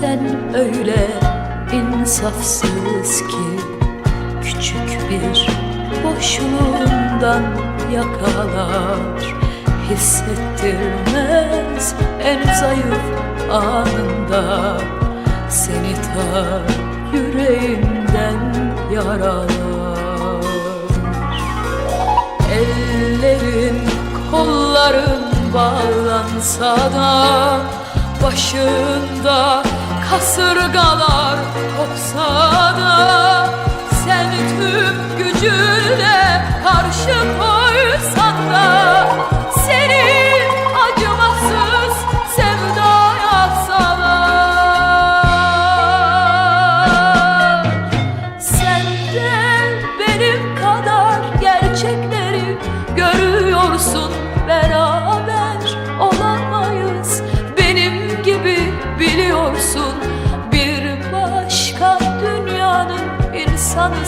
Sen öyle insafsız ki Küçük bir boşluğundan yakalar. Hissettirmez en zayıf anında Seni ta yüreğinden yaralar. Ellerin, kolların bağlansa da Başında kasırgalar kopsa da Sen tüm gücünle karşı koysan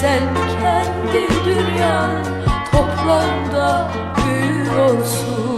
Sen kendi dünyanın toprağında büyüyorsun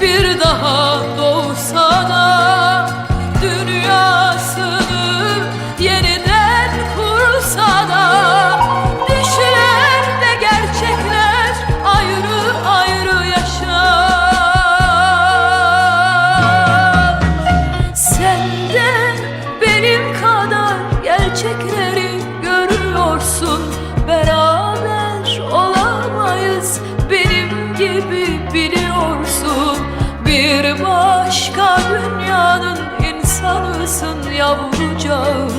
bir daha doğsa dünyanın insanısın yavrucağım.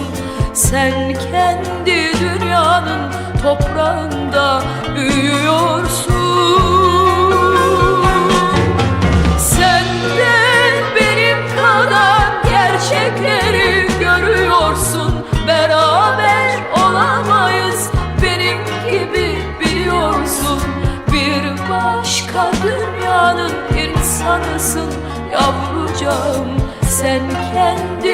Sen kendi dünyanın toprağında büyüyorsun. Sen benim kadar gerçekleri görüyorsun. Beraber olamayız benim gibi biliyorsun. Bir başka dünyanın insanısın yavrucağım Sen kendi